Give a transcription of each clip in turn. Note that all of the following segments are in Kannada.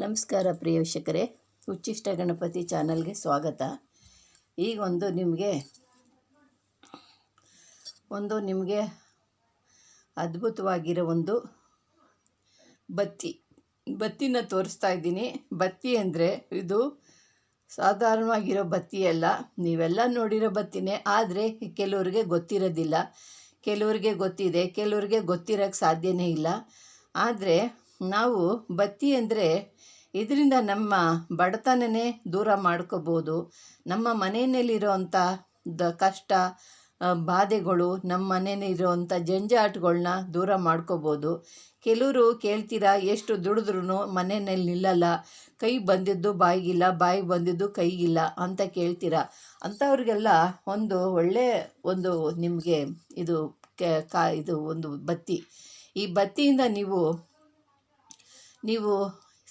ನಮಸ್ಕಾರ ಪ್ರಿಯ ವೀಕ್ಷಕರೇ. ಉಚ್ಚಿಷ್ಟ ಗಣಪತಿ ಚಾನಲ್ಗೆ ಸ್ವಾಗತ. ಈಗ ಒಂದು ನಿಮಗೆ ಒಂದು ನಿಮಗೆ ಅದ್ಭುತವಾಗಿರೋ ಒಂದು ಬತ್ತಿ, ಬತ್ತಿನ ತೋರಿಸ್ತಾ ಇದ್ದೀನಿ. ಬತ್ತಿ ಅಂದರೆ ಇದು ಸಾಧಾರಣವಾಗಿರೋ ಬತ್ತಿ ಅಲ್ಲ. ನೀವೆಲ್ಲ ನೋಡಿರೋ ಬತ್ತಿನೇ, ಆದರೆ ಕೆಲವ್ರಿಗೆ ಗೊತ್ತಿರೋದಿಲ್ಲ. ಕೆಲವ್ರಿಗೆ ಗೊತ್ತಿದೆ, ಕೆಲವ್ರಿಗೆ ಗೊತ್ತಿರೋಕ್ಕೆ ಸಾಧ್ಯನೇ ಇಲ್ಲ. ಆದರೆ ನಾವು ಬತ್ತಿ ಅಂದರೆ ಇದರಿಂದ ನಮ್ಮ ಬಡತನನೇ ದೂರ ಮಾಡ್ಕೋಬೋದು. ನಮ್ಮ ಮನೆಯಲ್ಲಿರೋವಂಥ ದ ಕಷ್ಟ ಬಾಧೆಗಳು, ನಮ್ಮ ಮನೆಯಲ್ಲಿರೋವಂಥ ಜಂಜಾಟಗಳನ್ನ ದೂರ ಮಾಡ್ಕೋಬೋದು. ಕೆಲವರು ಕೇಳ್ತೀರಾ, ಎಷ್ಟು ದುಡಿದ್ರೂ ಮನೆಯಲ್ಲಿ ನಿಲ್ಲಲ್ಲ, ಕೈ ಬಂದಿದ್ದು ಬಾಯಿಗಿಲ್ಲ, ಬಾಯಿ ಬಂದಿದ್ದು ಕೈಗಿಲ್ಲ ಅಂತ ಕೇಳ್ತೀರಾ. ಅಂಥವ್ರಿಗೆಲ್ಲ ಒಂದು ಒಳ್ಳೆ ಒಂದು ನಿಮಗೆ ಇದು ಕಾ, ಇದು ಒಂದು ಬತ್ತಿ. ಈ ಬತ್ತಿಯಿಂದ ನೀವು ನೀವು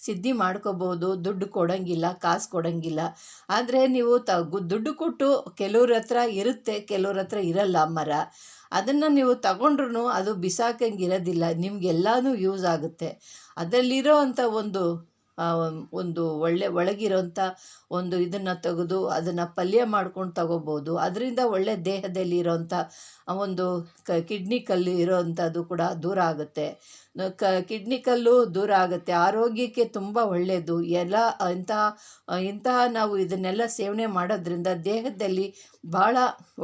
ಸಿದ್ಧಿ ಮಾಡ್ಕೋಬೋದು ದುಡ್ಡು ಕೊಡೋಂಗಿಲ್ಲ, ಕಾಸು ಕೊಡೋಂಗಿಲ್ಲ. ಆದರೆ ನೀವು ತ ದುಡ್ಡು ಕೊಟ್ಟು ಕೆಲವ್ರ ಹತ್ರ ಇರುತ್ತೆ, ಕೆಲವ್ರ ಹತ್ರ ಇರಲ್ಲ ಮರ. ಅದನ್ನು ನೀವು ತಗೊಂಡ್ರೂ ಅದು ಬಿಸಾಕಂಗಿರೋದಿಲ್ಲ ನಿಮಗೆಲ್ಲನೂ ಯೂಸ್ ಆಗುತ್ತೆ. ಅದರಲ್ಲಿರೋ ಅಂಥ ಒಂದು ಒಂದು ಒಳ್ಳೆ ಒಳಗಿರೋಂಥ ಒಂದು ಇದನ್ನು ತೆಗೆದು ಅದನ್ನು ಪಲ್ಯ ಮಾಡ್ಕೊಂಡು ತಗೋಬೋದು. ಅದರಿಂದ ಒಳ್ಳೆ ದೇಹದಲ್ಲಿ ಇರೋಂಥ ಒಂದು ಕ, ಕಿಡ್ನಿ ಕಲ್ಲು ಇರೋವಂಥದ್ದು ಕೂಡ ದೂರ ಆಗುತ್ತೆ. ಕ, ಕಿಡ್ನಿ ಕಲ್ಲು ದೂರ ಆಗುತ್ತೆ. ಆರೋಗ್ಯಕ್ಕೆ ತುಂಬ ಒಳ್ಳೆಯದು ಎಲ್ಲ ಇಂತಹ ಇಂತಹ ನಾವು ಇದನ್ನೆಲ್ಲ ಸೇವನೆ ಮಾಡೋದ್ರಿಂದ ದೇಹದಲ್ಲಿ ಭಾಳ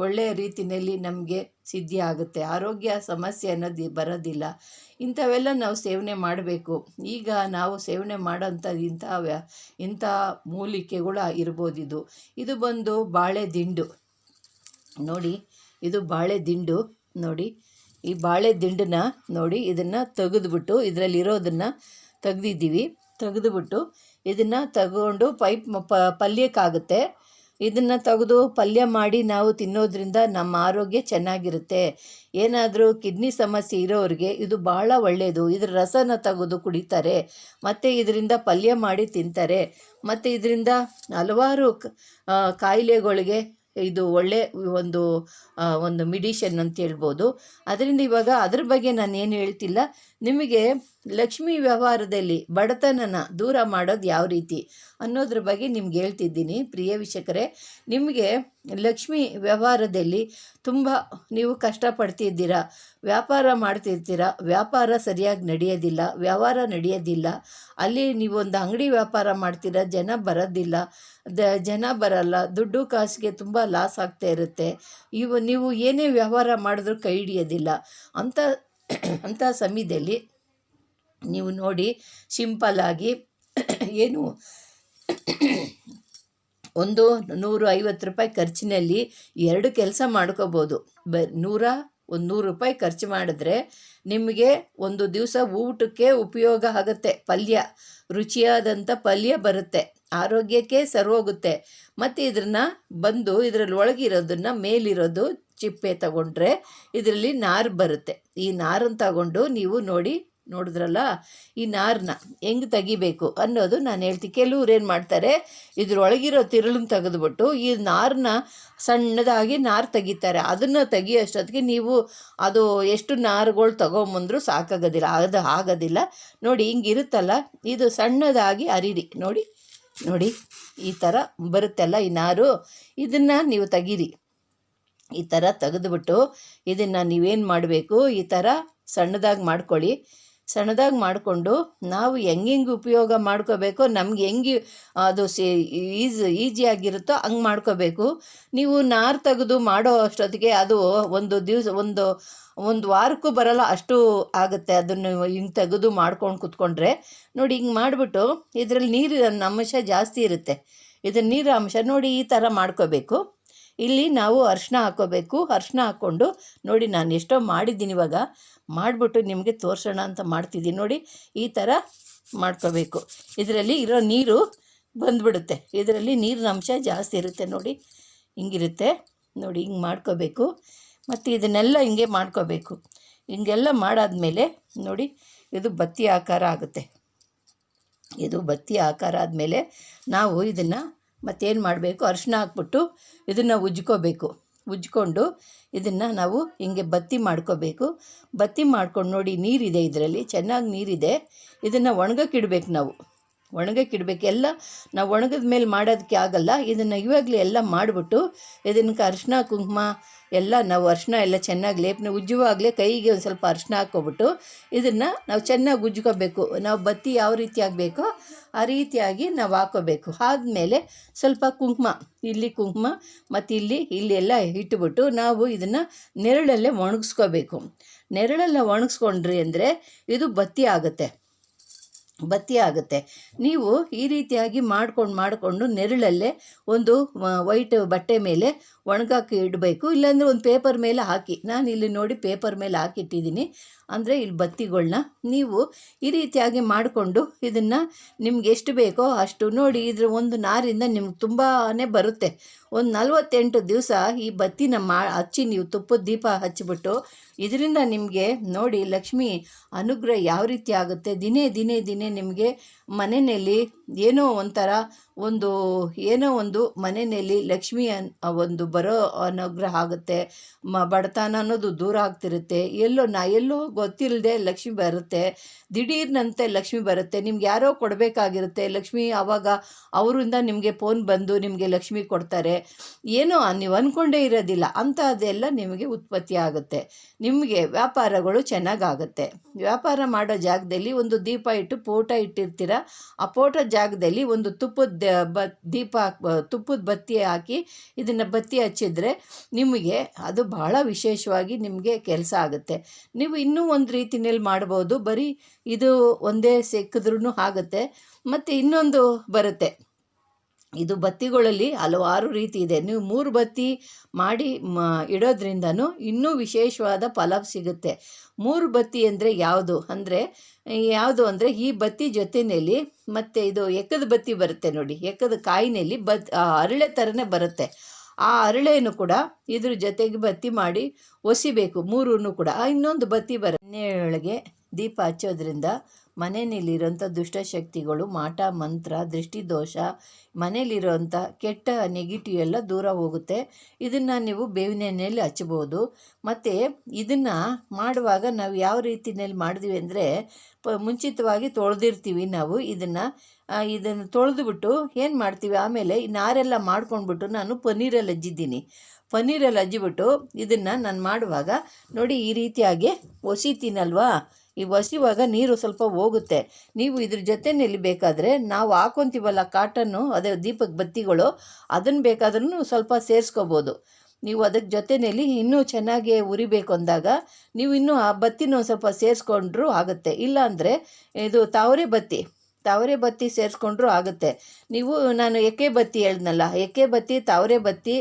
ಒಳ್ಳೆಯ ರೀತಿಯಲ್ಲಿ ನಮಗೆ ಸಿದ್ಧಿ ಆಗುತ್ತೆ ಆರೋಗ್ಯ ಸಮಸ್ಯೆ ಅನ್ನೋದು ಬರೋದಿಲ್ಲ. ಇಂಥವೆಲ್ಲ ನಾವು ಸೇವನೆ ಮಾಡಬೇಕು. ಈಗ ನಾವು ಸೇವನೆ ಮಾಡೋಂಥ ಇಂಥ ಇಂಥ ಮೂಲಿಕೆಗಳು ಇರ್ಬೋದು ಇದು. ಇದು ಬಂದು ಬಾಳೆ ದಿಂಡು. ನೋಡಿ, ಇದು ಬಾಳೆ ದಿಂಡು. ನೋಡಿ, ಈ ಬಾಳೆ ದಿಂಡನ್ನ ನೋಡಿ, ಇದನ್ನು ತೆಗೆದುಬಿಟ್ಟು ಇದರಲ್ಲಿರೋದನ್ನು ತೆಗ್ದಿದ್ದೀವಿ. ತೆಗೆದುಬಿಟ್ಟು ಇದನ್ನು ತಗೊಂಡು ಪೈಪ್ ಪಲ್ಯಕ್ಕಾಗುತ್ತೆ ಇದನ್ನು ತೆಗೆದು ಪಲ್ಯ ಮಾಡಿ ನಾವು ತಿನ್ನೋದ್ರಿಂದ ನಮ್ಮ ಆರೋಗ್ಯ ಚೆನ್ನಾಗಿರುತ್ತೆ. ಏನಾದರೂ ಕಿಡ್ನಿ ಸಮಸ್ಯೆ ಇರೋರಿಗೆ ಇದು ಭಾಳ ಒಳ್ಳೆಯದು ಇದರ ರಸನ ತೆಗೆದು ಕುಡಿತಾರೆ. ಮತ್ತು ಇದರಿಂದ ಪಲ್ಯ ಮಾಡಿ ತಿಂತಾರೆ. ಮತ್ತು ಇದರಿಂದ ಹಲವಾರು ಕಾಯಿಲೆಗಳಿಗೆ ಇದು ಒಳ್ಳೆ ಒಂದು ಒಂದು ಮಿಡಿಷನ್ ಅಂತ ಹೇಳ್ಬೋದು. ಅದರಿಂದ ಇವಾಗ ಅದ್ರ ಬಗ್ಗೆ ನಾನು ಏನು ಹೇಳ್ತಿಲ್ಲ. ನಿಮಗೆ ಲಕ್ಷ್ಮಿ ವ್ಯವಹಾರದಲ್ಲಿ ಬಡತನನ ದೂರ ಮಾಡೋದು ಯಾವ ರೀತಿ ಅನ್ನೋದ್ರ ಬಗ್ಗೆ ನಿಮ್ಗೆ ಹೇಳ್ತಿದ್ದೀನಿ. ಪ್ರಿಯ ವೀಕ್ಷಕರೇ, ನಿಮಗೆ ಲಕ್ಷ್ಮಿ ವ್ಯವಹಾರದಲ್ಲಿ ತುಂಬ ನೀವು ಕಷ್ಟಪಡ್ತಿದ್ದೀರಾ, ವ್ಯಾಪಾರ ಮಾಡ್ತಿರ್ತೀರಾ, ವ್ಯಾಪಾರ ಸರಿಯಾಗಿ ನಡೆಯೋದಿಲ್ಲ, ವ್ಯವಹಾರ ನಡೆಯೋದಿಲ್ಲ, ಅಲ್ಲಿ ನೀವು ಒಂದು ಅಂಗಡಿ ವ್ಯಾಪಾರ ಮಾಡ್ತೀರಾ, ಜನ ಬರೋದಿಲ್ಲ, ದ ಜನ ಬರಲ್ಲ, ದುಡ್ಡು ಕಾಸಿಗೆ ತುಂಬ ಲಾಸ್ ಆಗ್ತಾ ಇರುತ್ತೆ, ಇವು ನೀವು ಏನೇ ವ್ಯವಹಾರ ಮಾಡಿದ್ರೂ ಕೈ ಹಿಡಿಯೋದಿಲ್ಲ ಅಂಥ ಅಂಥ ಸಮಯದಲ್ಲಿ ನೀವು ನೋಡಿ ಸಿಂಪಲ್ಲಾಗಿ ಏನು ಒಂದು ನೂರು ಐವತ್ತು ರೂಪಾಯಿ ಖರ್ಚಿನಲ್ಲಿ ಎರಡು ಕೆಲಸ ಮಾಡ್ಕೋಬೋದು. ಬ ನೂರ ಒಂದು ನೂರು ರೂಪಾಯಿ ಖರ್ಚು ಮಾಡಿದ್ರೆ ನಿಮಗೆ ಒಂದು ದಿವಸ ಊಟಕ್ಕೆ ಉಪಯೋಗ ಆಗುತ್ತೆ. ಪಲ್ಯ ರುಚಿಯಾದಂಥ ಪಲ್ಯ ಬರುತ್ತೆ. ಆರೋಗ್ಯಕ್ಕೆ ಸರೋಗುತ್ತೆ ಮತ್ತು ಇದನ್ನ ಬಂದು ಇದರಲ್ಲಿ ಒಳಗಿರೋದನ್ನು ಮೇಲಿರೋದು ಚಿಪ್ಪೆ ತಗೊಂಡ್ರೆ ಇದರಲ್ಲಿ ನಾರು ಬರುತ್ತೆ. ಈ ನಾರನ್ನು ತಗೊಂಡು ನೀವು ನೋಡಿ ನೋಡಿದ್ರಲ್ಲ? ಈ ನಾರನ್ನ ಹೆಂಗೆ ತೆಗಿಬೇಕು ಅನ್ನೋದು ನಾನು ಹೇಳ್ತೀನಿ ಕೆಲವ್ರು ಏನು ಮಾಡ್ತಾರೆ, ಇದ್ರೊಳಗಿರೋ ತಿರುಳನ್ನ ತೆಗೆದುಬಿಟ್ಟು ಈ ನಾರನ್ನ ಸಣ್ಣದಾಗಿ ನಾರು ತೆಗಿತಾರೆ. ಅದನ್ನು ತೆಗಿಯೋಷ್ಟೊತ್ತಿಗೆ ನೀವು ಅದು ಎಷ್ಟು ನಾರುಗಳು ತಗೊಂಬಂದರೂ ಸಾಕಾಗೋದಿಲ್ಲ. ಅದು ಆಗೋದಿಲ್ಲ. ನೋಡಿ ಹಿಂಗಿರುತ್ತಲ್ಲ, ಇದು ಸಣ್ಣದಾಗಿ ಅರಿರಿ. ನೋಡಿ ನೋಡಿ ಈ ಥರ ಬರುತ್ತಲ್ಲ ಈ ನಾರು. ಇದನ್ನು ನೀವು ತೆಗೀರಿ. ಈ ಥರ ತೆಗೆದುಬಿಟ್ಟು ಇದನ್ನು ನೀವೇನು ಮಾಡಬೇಕು? ಈ ಥರ ಸಣ್ಣದಾಗಿ ಮಾಡ್ಕೊಳ್ಳಿ. ಸಣ್ಣದಾಗಿ ಮಾಡಿಕೊಂಡು ನಾವು ಹೆಂಗೆಂಗೆ ಉಪಯೋಗ ಮಾಡ್ಕೋಬೇಕು, ನಮ್ಗೆ ಹೆಂಗೆ ಅದು ಸಿ ಈಸ್ ಈಸಿಯಾಗಿರುತ್ತೋ ಹಂಗೆ ಮಾಡ್ಕೋಬೇಕು. ನೀವು ನಾರು ತೆಗೆದು ಮಾಡೋ ಅಷ್ಟೊತ್ತಿಗೆ ಅದು ಒಂದು ದಿವಸ, ಒಂದು ಒಂದು ವಾರಕ್ಕೂ ಬರಲ್ಲ, ಅಷ್ಟು ಆಗುತ್ತೆ ಅದನ್ನು ಹಿಂಗೆ ತೆಗೆದು ಮಾಡ್ಕೊಂಡು ಕುತ್ಕೊಂಡ್ರೆ. ನೋಡಿ ಹಿಂಗೆ ಮಾಡಿಬಿಟ್ಟು ಇದರಲ್ಲಿ ನೀರಿನ ಅಂಶ ಜಾಸ್ತಿ ಇರುತ್ತೆ. ಇದ್ರ ನೀರಿನ ಅಂಶ ನೋಡಿ ಈ ಥರ ಮಾಡ್ಕೋಬೇಕು. ಇಲ್ಲಿ ನಾವು ಅರ್ಶಿನ ಹಾಕ್ಕೋಬೇಕು ಅರ್ಶಿನ ಹಾಕ್ಕೊಂಡು ನೋಡಿ ನಾನು ಎಷ್ಟೋ ಮಾಡಿದ್ದೀನಿ ಇವಾಗ. ಮಾಡಿಬಿಟ್ಟು ನಿಮಗೆ ತೋರಿಸೋಣ ಅಂತ ಮಾಡ್ತಿದ್ದೀನಿ. ನೋಡಿ ಈ ಥರ ಮಾಡ್ಕೋಬೇಕು. ಇದರಲ್ಲಿ ಇರೋ ನೀರು ಬಂದ್ಬಿಡುತ್ತೆ. ಇದರಲ್ಲಿ ನೀರಿನ ಅಂಶ ಜಾಸ್ತಿ ಇರುತ್ತೆ ನೋಡಿ. ಹಿಂಗಿರುತ್ತೆ. ನೋಡಿ ಹಿಂಗೆ ಮಾಡ್ಕೋಬೇಕು. ಮತ್ತು ಇದನ್ನೆಲ್ಲ ಹಿಂಗೆ ಮಾಡ್ಕೋಬೇಕು. ಹಿಂಗೆಲ್ಲ ಮಾಡಾದಮೇಲೆ ನೋಡಿ ಇದು ಬತ್ತಿ ಆಕಾರ ಆಗುತ್ತೆ. ಇದು ಬತ್ತಿ ಆಕಾರ ಆದಮೇಲೆ ನಾವು ಇದನ್ನು ಮತ್ತೇನು ಮಾಡಬೇಕು? ಅರಿಶಿನ ಹಾಕ್ಬಿಟ್ಟು ಇದನ್ನು ಉಜ್ಕೋಬೇಕು. ಉಜ್ಕೊಂಡು ಇದನ್ನು ನಾವು ಹಿಂಗೆ ಬತ್ತಿ ಮಾಡ್ಕೋಬೇಕು. ಬತ್ತಿ ಮಾಡ್ಕೊಂಡು ನೋಡಿ ನೀರಿದೆ ಇದರಲ್ಲಿ. ಚೆನ್ನಾಗಿ ನೀರಿದೆ. ಇದನ್ನು ಒಣಗಕ್ಕೆ ಇಡಬೇಕು ನಾವು. ಒಣಗಕ್ಕೆ ಇಡಬೇಕು. ಎಲ್ಲ ನಾವು ಒಣಗಿದ ಮೇಲೆ ಮಾಡೋದಕ್ಕೆ ಆಗಲ್ಲ. ಇದನ್ನು ಇವಾಗಲೇ ಎಲ್ಲ ಮಾಡಿಬಿಟ್ಟು ಇದನ್ನು ಅರಿಶಿನ ಕುಂಕುಮ ಎಲ್ಲ ನಾವು ಅರಿಶಿನ ಎಲ್ಲ ಚೆನ್ನಾಗಿ ಲೇಪನೆ ಉಜ್ಜುವಾಗಲೇ ಕೈಗೆ ಒಂದು ಸ್ವಲ್ಪ ಅರಿಶಿನ ಹಾಕ್ಕೊಬಿಟ್ಟು ಇದನ್ನು ನಾವು ಚೆನ್ನಾಗಿ ಉಜ್ಕೋಬೇಕು. ನಾವು ಬತ್ತಿ ಯಾವ ರೀತಿಯಾಗಿ ಬೇಕೋ ಆ ರೀತಿಯಾಗಿ ನಾವು ಹಾಕೋಬೇಕು ಆದಮೇಲೆ ಸ್ವಲ್ಪ ಕುಂಕುಮ, ಇಲ್ಲಿ ಕುಂಕುಮ ಮತ್ತು ಇಲ್ಲಿ ಇಲ್ಲಿ ಎಲ್ಲ ಇಟ್ಬಿಟ್ಟು ನಾವು ಇದನ್ನು ನೆರಳಲ್ಲೇ ಒಣಗಿಸ್ಕೋಬೇಕು. ನೆರಳಲ್ಲೇ ಒಣಗಿಸ್ಕೊಂಡ್ರಿ ಅಂದರೆ ಇದು ಬತ್ತಿ ಆಗುತ್ತೆ. ಬತ್ತಿ ಆಗುತ್ತೆ. ನೀವು ಈ ರೀತಿಯಾಗಿ ಮಾಡ್ಕೊಂಡು ಮಾಡಿಕೊಂಡು ನೆರಳಲ್ಲೇ ಒಂದು ವೈಟ್ ಬಟ್ಟೆ ಮೇಲೆ ಒಣಗಾಕಿ ಇಡಬೇಕು, ಇಲ್ಲಾಂದರೆ ಒಂದು ಪೇಪರ್ ಮೇಲೆ ಹಾಕಿ. ನಾನು ಇಲ್ಲಿ ನೋಡಿ ಪೇಪರ್ ಮೇಲೆ ಹಾಕಿಟ್ಟಿದ್ದೀನಿ. ಅಂದರೆ ಇಲ್ಲಿ ಬತ್ತಿಗಳನ್ನ ನೀವು ಈ ರೀತಿಯಾಗಿ ಮಾಡಿಕೊಂಡು ಇದನ್ನು ನಿಮ್ಗೆ ಎಷ್ಟು ಬೇಕೋ ಅಷ್ಟು ನೋಡಿ ಇದ್ರ ಒಂದು ನಾರಿಂದ ನಿಮ್ಗೆ ತುಂಬಾ ಬರುತ್ತೆ. ಒಂದು ನಲ್ವತ್ತೆಂಟು ದಿವಸ ಈ ಬತ್ತಿನ ಮಾ, ಹಚ್ಚಿ ನೀವು ತುಪ್ಪದ ದೀಪ ಹಚ್ಚಿಬಿಟ್ಟು ಇದರಿಂದ ನಿಮಗೆ ನೋಡಿ ಲಕ್ಷ್ಮಿ ಅನುಗ್ರಹ ಯಾವ ರೀತಿ ಆಗುತ್ತೆ. ದಿನೇ ದಿನೇ ದಿನೇ ನಿಮಗೆ ಮನೆಯಲ್ಲಿ ಏನೋ ಒಂಥರ ಒಂದು, ಏನೋ ಒಂದು ಮನೆಯಲ್ಲಿ ಲಕ್ಷ್ಮಿ ಅನ್ ಒಂದು ಬರೋ ಅನುಗ್ರಹ ಆಗುತ್ತೆ. ಮ, ಬಡತನ ಅನ್ನೋದು ದೂರ ಆಗ್ತಿರುತ್ತೆ. ಎಲ್ಲೋ ನಾ, ಎಲ್ಲೋ ಗೊತ್ತಿಲ್ಲದೆ ಲಕ್ಷ್ಮಿ ಬರುತ್ತೆ. ದಿಢೀರ್ನಂತೆ ಲಕ್ಷ್ಮಿ ಬರುತ್ತೆ. ನಿಮ್ಗೆ ಯಾರೋ ಕೊಡಬೇಕಾಗಿರುತ್ತೆ. ಲಕ್ಷ್ಮಿ ಆವಾಗ ಅವರಿಂದ ನಿಮಗೆ ಫೋನ್ ಬಂದು ನಿಮಗೆ ಲಕ್ಷ್ಮಿ ಕೊಡ್ತಾರೆ. ಏನೋ ನೀವು ಅಂದ್ಕೊಂಡೇ ಇರೋದಿಲ್ಲ. ಅಂಥದ್ದೆಲ್ಲ ನಿಮಗೆ ಉತ್ಪತ್ತಿ ಆಗುತ್ತೆ. ನಿಮಗೆ ವ್ಯಾಪಾರಗಳು ಚೆನ್ನಾಗಾಗುತ್ತೆ. ವ್ಯಾಪಾರ ಮಾಡೋ ಜಾಗದಲ್ಲಿ ಒಂದು ದೀಪ ಇಟ್ಟು, ಫೋಟೋ ಇಟ್ಟಿರ್ತೀರ? ಫೋಟೋ ಜಾಗದಲ್ಲಿ ಒಂದು ತುಪ್ಪದ ಬ ದೀಪ ತುಪ್ಪದ ಬತ್ತಿ ಹಾಕಿ ಇದನ್ನು ಬತ್ತಿ ಹಚ್ಚಿದ್ರೆ ನಿಮಗೆ ಅದು ಬಹಳ ವಿಶೇಷವಾಗಿ ನಿಮಗೆ ಕೆಲಸ ಆಗುತ್ತೆ. ನೀವು ಇನ್ನೂ ಒಂದು ರೀತಿಯಲ್ಲಿ ಮಾಡ್ಬೋದು. ಬರೀ ಇದು ಒಂದೇ ಸಿಕ್ಕಿದ್ರೂ ಆಗುತ್ತೆ. ಮತ್ತು ಇನ್ನೊಂದು ಬರುತ್ತೆ. ಇದು ಬತ್ತಿಗಳಲ್ಲಿ ಹಲವಾರು ರೀತಿ ಇದೆ. ನೀವು ಮೂರು ಬತ್ತಿ ಮಾಡಿ ಮ, ಇಡೋದ್ರಿಂದನೂ ಇನ್ನೂ ವಿಶೇಷವಾದ ಫಲ ಸಿಗುತ್ತೆ. ಮೂರು ಬತ್ತಿ ಅಂದರೆ ಯಾವುದು? ಅಂದರೆ ಯಾವುದು ಅಂದರೆ ಈ ಬತ್ತಿ ಜೊತೆಯಲ್ಲಿ ಮತ್ತು ಇದು ಎಕ್ಕದ ಬತ್ತಿ ಬರುತ್ತೆ ನೋಡಿ. ಎಕ್ಕದ ಕಾಯಿನಲ್ಲಿ ಬತ್ ಅರಳೆ ಥರನೇ ಬರುತ್ತೆ. ಆ ಅರಳೆಯನ್ನು ಕೂಡ ಇದ್ರ ಜೊತೆಗೆ ಬತ್ತಿ ಮಾಡಿ ಒಸಿಬೇಕು. ಮೂರೂ ಕೂಡ. ಇನ್ನೊಂದು ಬತ್ತಿ ಒಳಗೆ ದೀಪ ಹಚ್ಚೋದ್ರಿಂದ ಮನೆಯಲ್ಲಿರೋಂಥ ದುಷ್ಟಶಕ್ತಿಗಳು, ಮಾಟ, ಮಂತ್ರ, ದೃಷ್ಟಿದೋಷ ಮನೆಯಲ್ಲಿರೋಂಥ ಕೆಟ್ಟ ನೆಗೆಟಿವ್ ಎಲ್ಲ ದೂರ ಹೋಗುತ್ತೆ. ಇದನ್ನು ನೀವು ಬೇವಿನ ಎಣ್ಣೆಯಲ್ಲಿ ಹಚ್ಬೋದು ಮತ್ತು ಇದನ್ನು ಮಾಡುವಾಗ ನಾವು ಯಾವ ರೀತಿಯಲ್ಲಿ ಮಾಡಿದ್ವಿ ಅಂದರೆ ಪ, ಮುಂಚಿತವಾಗಿ ತೊಳೆದಿರ್ತೀವಿ ನಾವು ಇದನ್ನು. ಇದನ್ನು ತೊಳೆದುಬಿಟ್ಟು ಏನು ಮಾಡ್ತೀವಿ? ಆಮೇಲೆ ನಾರೆಲ್ಲ ಮಾಡ್ಕೊಂಡ್ಬಿಟ್ಟು ನಾನು ಪನ್ನೀರಲ್ಲಿ ಹಜ್ಜಿದ್ದೀನಿ ಪನ್ನೀರಲ್ಲಿ ಹಜ್ಜಿಬಿಟ್ಟು ಇದನ್ನು ನಾನು ಮಾಡುವಾಗ ನೋಡಿ ಈ ರೀತಿಯಾಗಿ ಒಸಿತೀನಲ್ವಾ ಈ ಒಸಿವಾಗ ನೀರು ಸ್ವಲ್ಪ ಹೋಗುತ್ತೆ. ನೀವು ಇದ್ರ ಜೊತೆಯಲ್ಲಿ ಬೇಕಾದರೆ ನಾವು ಹಾಕೊತೀವಲ್ಲ ಕಾಟನ್ನು, ಅದೇ ದೀಪಕ್ಕೆ ಬತ್ತಿಗಳು, ಅದನ್ನು ಬೇಕಾದ್ರೂ ಸ್ವಲ್ಪ ಸೇರಿಸ್ಕೋಬೋದು. ನೀವು ಅದಕ್ಕೆ ಜೊತೆಯಲ್ಲಿ ಇನ್ನೂ ಚೆನ್ನಾಗಿ ಉರಿಬೇಕು ಅಂದಾಗ ನೀವು ಇನ್ನೂ ಆ ಬತ್ತಿನ ಒಂದು ಸ್ವಲ್ಪ ಸೇರಿಸ್ಕೊಂಡ್ರೂ ಆಗುತ್ತೆ. ಇಲ್ಲಾಂದರೆ ಇದು ತಾವರೆ ಬತ್ತಿ ತಾವರೆ ಬತ್ತಿ ಸೇರಿಸ್ಕೊಂಡ್ರೂ ಆಗುತ್ತೆ. ನೀವು, ನಾನು ಎಕ್ಕೆ ಬತ್ತಿ ಹೇಳಿದ್ನಲ್ಲ ಎಕ್ಕೆ ಬತ್ತಿ, ತಾವರೆ ಬತ್ತಿ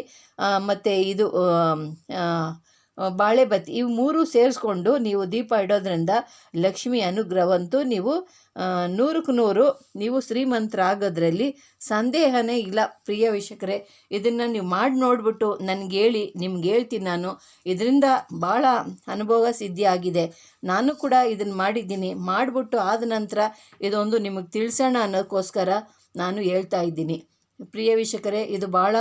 ಮತ್ತು ಇದು ಬಾಳೆ ಬತ್ತಿ ಇವು ಮೂರು ಸೇರಿಸ್ಕೊಂಡು ನೀವು ದೀಪ ಇಡೋದ್ರಿಂದ ಲಕ್ಷ್ಮಿ ಅನುಗ್ರಹವಂತೂ ನೀವು ನೂರಕ್ಕೆ ನೂರು ನೀವು ಶ್ರೀಮಂತರಾಗೋದ್ರಲ್ಲಿ ಸಂದೇಹನೇ ಇಲ್ಲ. ಪ್ರಿಯ ವೀಕ್ಷಕರೇ, ಇದನ್ನು ನೀವು ಮಾಡಿ ನೋಡಿಬಿಟ್ಟು ನನಗೆ ಹೇಳಿ ನಿಮ್ಗೆ ಹೇಳ್ತೀನಿ ನಾನು. ಇದರಿಂದ ಭಾಳ ಅನುಭವ ಸಿದ್ಧಿ ಆಗಿದೆ. ನಾನು ಕೂಡ ಇದನ್ನು ಮಾಡಿದ್ದೀನಿ. ಮಾಡಿಬಿಟ್ಟು ಆದ ನಂತರ ಇದೊಂದು ನಿಮಗೆ ತಿಳಿಸೋಣ ಅನ್ನೋಕ್ಕೋಸ್ಕರ ನಾನು ಹೇಳ್ತಾ ಇದ್ದೀನಿ. ಪ್ರಿಯ ವೀಕ್ಷಕರೇ, ಇದು ಭಾಳ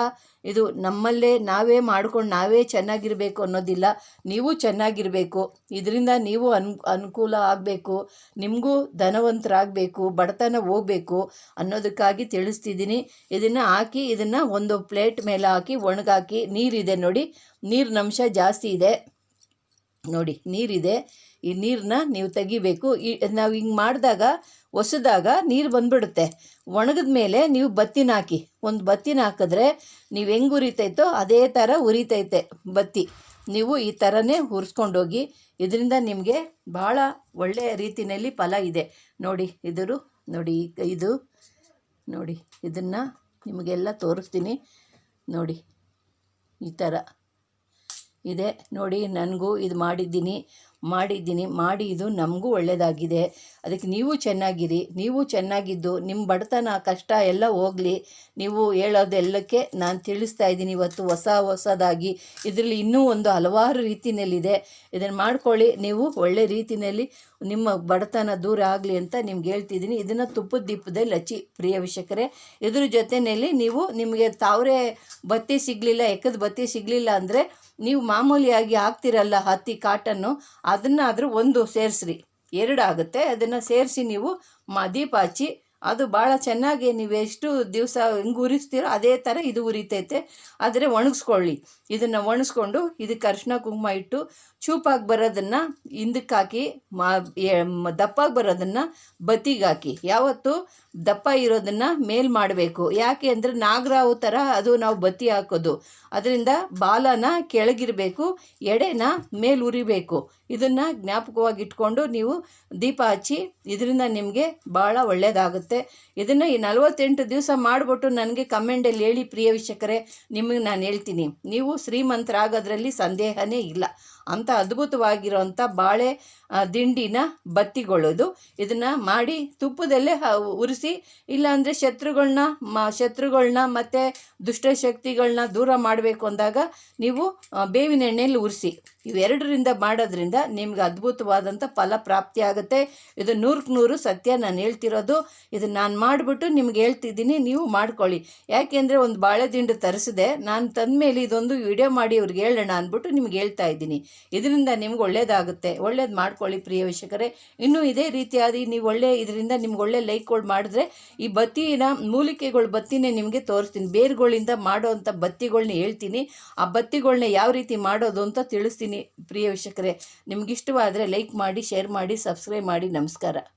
ಇದು ನಮ್ಮಲ್ಲೇ ನಾವೇ ಮಾಡ್ಕೊಂಡು ನಾವೇ ಚೆನ್ನಾಗಿರಬೇಕು ಅನ್ನೋದಿಲ್ಲ. ನೀವು ಚೆನ್ನಾಗಿರಬೇಕು. ಇದರಿಂದ ನೀವು ಅನ್, ಅನುಕೂಲ ಆಗಬೇಕು. ನಿಮಗೂ ಧನವಂತರಾಗಬೇಕು, ಬಡತನ ಹೋಗಬೇಕು ಅನ್ನೋದಕ್ಕಾಗಿ ತಿಳಿಸ್ತಿದ್ದೀನಿ. ಇದನ್ನು ಹಾಕಿ, ಇದನ್ನು ಒಂದು ಪ್ಲೇಟ್ ಮೇಲೆ ಹಾಕಿ, ಒಣಗಾಕಿ, ನೀರಿದೆ ನೋಡಿ. ನೀರಿನಂಶ ಜಾಸ್ತಿ ಇದೆ. ನೋಡಿ, ನೀರಿದೆ. ಈ ನೀರನ್ನ ನೀವು ತೆಗಿಬೇಕು. ಈ ನಾವು ಹಿಂಗೆ ಮಾಡಿದಾಗ ಹೊಸದಾಗ ನೀರು ಬಂದ್ಬಿಡುತ್ತೆ. ಒಣಗಿದ ಮೇಲೆ ನೀವು ಬತ್ತಿನ ಹಾಕಿ. ಒಂದು ಬತ್ತಿನ ಹಾಕಿದ್ರೆ ನೀವು ಹೆಂಗೆ ಉರಿತೈತೋ ಅದೇ ಥರ ಉರಿತೈತೆ ಬತ್ತಿ. ನೀವು ಈ ಥರನೇ ಹುರಿಸ್ಕೊಂಡೋಗಿ ಇದರಿಂದ ನಿಮಗೆ ಭಾಳ ಒಳ್ಳೆಯ ರೀತಿಯಲ್ಲಿ ಫಲ ಇದೆ. ನೋಡಿ, ಇದರು, ನೋಡಿ ಇದು, ನೋಡಿ, ಇದನ್ನು ನಿಮಗೆಲ್ಲ ತೋರಿಸ್ತೀನಿ. ನೋಡಿ, ಈ ಥರ ಇದೆ. ನೋಡಿ, ನನಗೂ ಇದು ಮಾಡಿದ್ದೀನಿ. ಮಾಡಿದ್ದೀನಿ, ಮಾಡಿ ಇದು ನಮಗೂ ಒಳ್ಳೆಯದಾಗಿದೆ ಅದಕ್ಕೆ ನೀವು ಚೆನ್ನಾಗಿರಿ, ನೀವು ಚೆನ್ನಾಗಿದ್ದು ನಿಮ್ಮ ಬಡತನ, ಕಷ್ಟ ಎಲ್ಲ ಹೋಗಲಿ. ನೀವು ಹೇಳೋದೆಲ್ಲಕ್ಕೆ ನಾನು ತಿಳಿಸ್ತಾ ಇದ್ದೀನಿ ಇವತ್ತು ಹೊಸ ಹೊಸದಾಗಿ. ಇದರಲ್ಲಿ ಇನ್ನೂ ಒಂದು ಹಲವಾರು ರೀತಿಯಲ್ಲಿದೆ. ಇದನ್ನು ಮಾಡ್ಕೊಳ್ಳಿ, ನೀವು ಒಳ್ಳೆ ರೀತಿಯಲ್ಲಿ ನಿಮ್ಮ ಬಡತನ ದೂರ ಆಗಲಿ ಅಂತ ನಿಮ್ಗೆ ಹೇಳ್ತಿದ್ದೀನಿ. ಇದನ್ನು ತುಪ್ಪದ ದೀಪದಲ್ಲಿ ಹಚ್ಚಿ, ಪ್ರಿಯ ವೀಕ್ಷಕರೇ. ಇದ್ರ ಜೊತೆಯಲ್ಲಿ ನೀವು ನಿಮಗೆ ತಾವರೆ ಬತ್ತಿ ಸಿಗಲಿಲ್ಲ ಎಕ್ಕದ ಬತ್ತಿ ಸಿಗಲಿಲ್ಲ ಅಂದರೆ ನೀವು ಮಾಮೂಲಿಯಾಗಿ ಹಾಕ್ತಿರಲ್ಲ ಹತ್ತಿ, ಕಾಟನ್ನು, ಅದನ್ನಾದರೂ ಒಂದು ಸೇರಿಸ್ರಿ. ಎರಡಾಗುತ್ತೆ. ಅದನ್ನು ಸೇರಿಸಿ ನೀವು ಮ, ದೀಪ ಹಚ್ಚಿ ಅದು ಭಾಳ ಚೆನ್ನಾಗಿ ನೀವು ಎಷ್ಟು ದಿವಸ ಹೆಂಗೆ ಉರಿಸ್ತೀರೋ ಅದೇ ಥರ ಇದು ಉರಿತೈತೆ. ಆದರೆ ಒಣಗಿಸ್ಕೊಳ್ಳಿ. ಇದನ್ನು ಒಣಗಿಸ್ಕೊಂಡು ಇದಕ್ಕೆ ಅರಿಶಿನ ಕುಂಕುಮ ಇಟ್ಟು ಚೂಪಾಗಿ ಬರೋದನ್ನು ಹಿಂದಕ್ಕೆ ಹಾಕಿ, ಮಾ ದಪ್ಪಾಗಿ ಬರೋದನ್ನು ಬತ್ತಿಗೆ ಹಾಕಿ. ಯಾವತ್ತು ದಪ್ಪ ಇರೋದನ್ನು ಮೇಲ್ ಮಾಡಬೇಕು. ಯಾಕೆ ಅಂದರೆ ನಾಗರಾವು ಥರ ಅದು ನಾವು ಬತ್ತಿ ಹಾಕೋದು. ಅದರಿಂದ ಬಾಲನ ಕೆಳಗಿರಬೇಕು, ಎಡೆನ ಮೇಲೆ ಉರಿಬೇಕು. ಇದನ್ನು ಜ್ಞಾಪಕವಾಗಿ ಇಟ್ಕೊಂಡು ನೀವು ದೀಪ ಹಚ್ಚಿ, ಇದರಿಂದ ನಿಮಗೆ ಭಾಳ ಒಳ್ಳೆಯದಾಗುತ್ತೆ ಇದನ್ನು ಈ ನಲವತ್ತೆಂಟು ದಿವಸ ಮಾಡಿಬಿಟ್ಟು ನನಗೆ ಕಮೆಂಡಲ್ಲಿ ಹೇಳಿ ಪ್ರಿಯ ವೀಕ್ಷಕರೇ, ನಿಮಗೆ ನಾನು ಹೇಳ್ತೀನಿ. ನೀವು ಶ್ರೀಮಂತರಾಗೋದ್ರಲ್ಲಿ ಸಂದೇಹನೇ ಇಲ್ಲ. ಅಂಥ ಅದ್ಭುತವಾಗಿರೋಂಥ ಬಾಳೆ ದಿಂಡಿನ ಬತ್ತಿಗೊಳ್ಳೋದು ಇದನ್ನು ಮಾಡಿ ತುಪ್ಪದಲ್ಲೇ ಉರಿಸಿ, ಇಲ್ಲಾಂದರೆ ಶತ್ರುಗಳನ್ನ ಮ ಶತ್ರುಗಳನ್ನ ಮತ್ತು ದುಷ್ಟಶಕ್ತಿಗಳನ್ನ ದೂರ ಮಾಡಬೇಕು ಅಂದಾಗ ನೀವು ಬೇವಿನ ಎಣ್ಣೆಯಲ್ಲಿ ಉರಿಸಿ. ಇವೆರಡರಿಂದ ಮಾಡೋದ್ರಿಂದ ನಿಮ್ಗೆ ಅದ್ಭುತವಾದಂಥ ಫಲ ಪ್ರಾಪ್ತಿ ಆಗುತ್ತೆ. ಇದು ನೂರಕ್ಕೆ ನೂರು ಸತ್ಯ ನಾನು ಹೇಳ್ತಿರೋದು. ಇದು ನಾನು ಮಾಡಿಬಿಟ್ಟು ನಿಮ್ಗೆ ಹೇಳ್ತಿದ್ದೀನಿ, ನೀವು ಮಾಡ್ಕೊಳ್ಳಿ. ಯಾಕೆಂದರೆ ಒಂದು ಬಾಳೆ ದಿಂಡು ತರಿಸಿದೆ, ನಾನು ತಂದ ಮೇಲೆ ಇದೊಂದು ವಿಡಿಯೋ ಮಾಡಿ ಅವ್ರಿಗೆ ಹೇಳೋಣ ಅಂದ್ಬಿಟ್ಟು ನಿಮ್ಗೆ ಹೇಳ್ತಾ ಇದ್ದೀನಿ. ಇದರಿಂದ ನಿಮ್ಗೆ ಒಳ್ಳೇದಾಗುತ್ತೆ. ಒಳ್ಳೇದು ಮಾಡ್ಕೊಳ್ಳಿ ಪ್ರಿಯ ವೀಕ್ಷಕರೇ. ಇನ್ನೂ ಇದೇ ರೀತಿಯಾಗಿ ನೀವು ಒಳ್ಳೆ ಇದರಿಂದ ನಿಮ್ಗೆ ಒಳ್ಳೆ ಲೈಕ್ಗಳು ಮಾಡಿದ್ರೆ ಈ ಬತ್ತಿನ ಮೂಲಿಕೆಗಳು ಬತ್ತಿನೇ ನಿಮಗೆ ತೋರಿಸ್ತೀನಿ. ಬೇರುಗಳಿಂದ ಮಾಡೋವಂಥ ಬತ್ತಿಗಳನ್ನ ಹೇಳ್ತೀನಿ. ಆ ಬತ್ತಿಗಳನ್ನ ಯಾವ ರೀತಿ ಮಾಡೋದು ಅಂತ ತಿಳಿಸ್ತೀನಿ ಪ್ರಿಯ ವೀಕ್ಷಕರೇ. ನಿಮ್ಗೆ ಇಷ್ಟವಾದರೆ ಲೈಕ್ ಮಾಡಿ, ಶೇರ್ ಮಾಡಿ, ಸಬ್ಸ್ಕ್ರೈಬ್ ಮಾಡಿ. ನಮಸ್ಕಾರ.